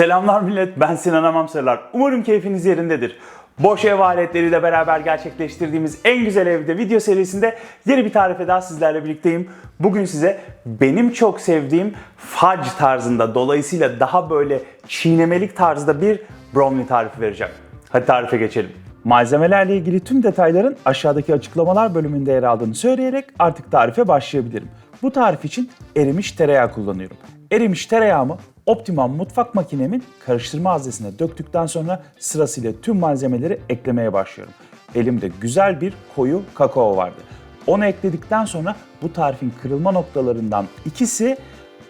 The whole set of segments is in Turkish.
Selamlar millet, ben Sinan Amamsarlar. Umarım keyfiniz yerindedir. Boş ev aletleriyle beraber gerçekleştirdiğimiz en güzel evde video serisinde yeni bir tarife daha sizlerle birlikteyim. Bugün size benim çok sevdiğim fudge tarzında, dolayısıyla daha böyle çiğnemelik tarzda bir brownie tarifi vereceğim. Hadi tarife geçelim. Malzemelerle ilgili tüm detayların aşağıdaki açıklamalar bölümünde yer aldığını söyleyerek artık tarife başlayabilirim. Bu tarif için erimiş tereyağı kullanıyorum. Erimiş tereyağımı Optimum mutfak makinemin karıştırma haznesine döktükten sonra sırasıyla tüm malzemeleri eklemeye başlıyorum. Elimde güzel bir koyu kakao vardı. Onu ekledikten sonra bu tarifin kırılma noktalarından ikisi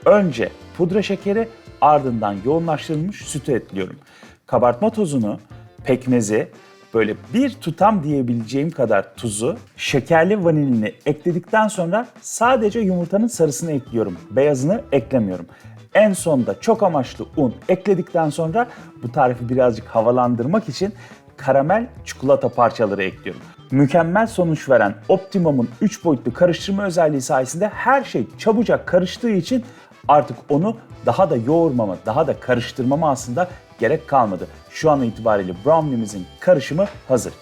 önce pudra şekeri ardından yoğunlaştırılmış sütü ekliyorum. Kabartma tozunu, pekmezi, böyle bir tutam diyebileceğim kadar tuzu, şekerli vanilini ekledikten sonra sadece yumurtanın sarısını ekliyorum. Beyazını eklemiyorum. En sonda çok amaçlı un ekledikten sonra bu tarifi birazcık havalandırmak için karamel çikolata parçaları ekliyorum. Mükemmel sonuç veren Optimum'un 3 boyutlu karıştırma özelliği sayesinde her şey çabucak karıştığı için artık onu daha da yoğurmama, daha da karıştırmama aslında gerek kalmadı. Şu an itibariyle brownie'mizin karışımı hazır.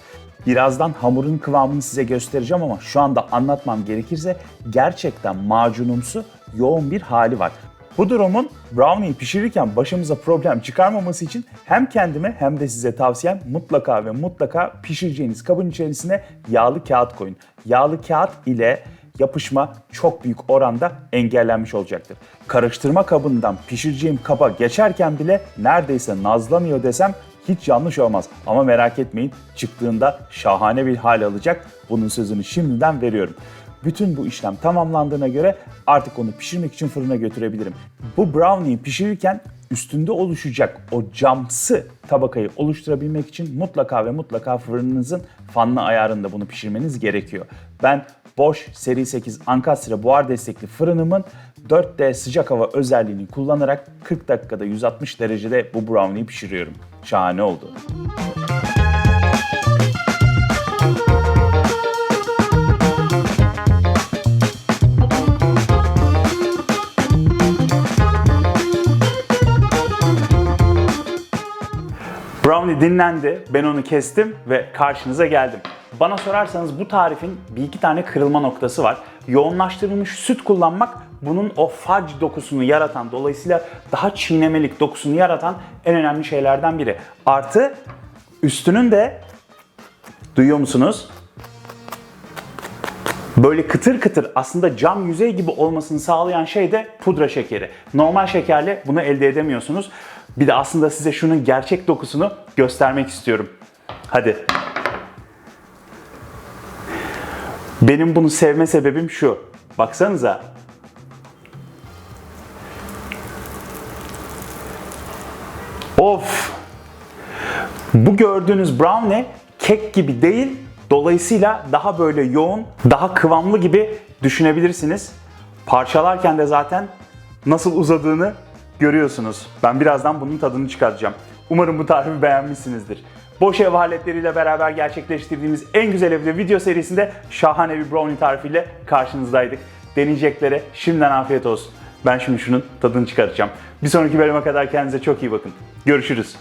Birazdan hamurun kıvamını size göstereceğim ama şu anda anlatmam gerekirse gerçekten macunumsu yoğun bir hali var. Bu durumun brownie'yi pişirirken başımıza problem çıkarmaması için hem kendime hem de size tavsiyem mutlaka ve mutlaka pişireceğiniz kabın içerisine yağlı kağıt koyun. Yağlı kağıt ile yapışma çok büyük oranda engellenmiş olacaktır. Karıştırma kabından pişireceğim kaba geçerken bile neredeyse nazlanıyor desem hiç yanlış olmaz. Ama merak etmeyin çıktığında şahane bir hal alacak. Bunun sözünü şimdiden veriyorum. Bütün bu işlem tamamlandığına göre artık onu pişirmek için fırına götürebilirim. Bu brownie'yi pişirirken üstünde oluşacak o camsı tabakayı oluşturabilmek için mutlaka ve mutlaka fırınınızın fanlı ayarında bunu pişirmeniz gerekiyor. Ben Bosch seri 8 ankastre buhar destekli fırınımın 4D sıcak hava özelliğini kullanarak 40 dakikada 160 derecede bu brownie'yi pişiriyorum. Şahane oldu. Brownie dinlendi, ben onu kestim ve karşınıza geldim. Bana sorarsanız bu tarifin bir iki tane kırılma noktası var. Yoğunlaştırılmış süt kullanmak bunun o fudge dokusunu yaratan, dolayısıyla daha çiğnemelik dokusunu yaratan en önemli şeylerden biri. Artı üstünün de duyuyor musunuz? Böyle kıtır kıtır aslında cam yüzey gibi olmasını sağlayan şey de pudra şekeri. Normal şekerle bunu elde edemiyorsunuz. Bir de aslında size şunun gerçek dokusunu göstermek istiyorum. Hadi. Benim bunu sevme sebebim şu. Baksanıza. Of. Bu gördüğünüz brownie kek gibi değil, dolayısıyla daha böyle yoğun, daha kıvamlı gibi düşünebilirsiniz. Parçalarken de zaten nasıl uzadığını görüyorsunuz. Ben birazdan bunun tadını çıkartacağım. Umarım bu tarifi beğenmişsinizdir. Boş ev aletleriyle beraber gerçekleştirdiğimiz en güzel evde video serisinde şahane bir brownie tarifiyle karşınızdaydık. Deneyeceklere şimdiden afiyet olsun. Ben şimdi şunun tadını çıkartacağım. Bir sonraki bölüme kadar kendinize çok iyi bakın. Görüşürüz.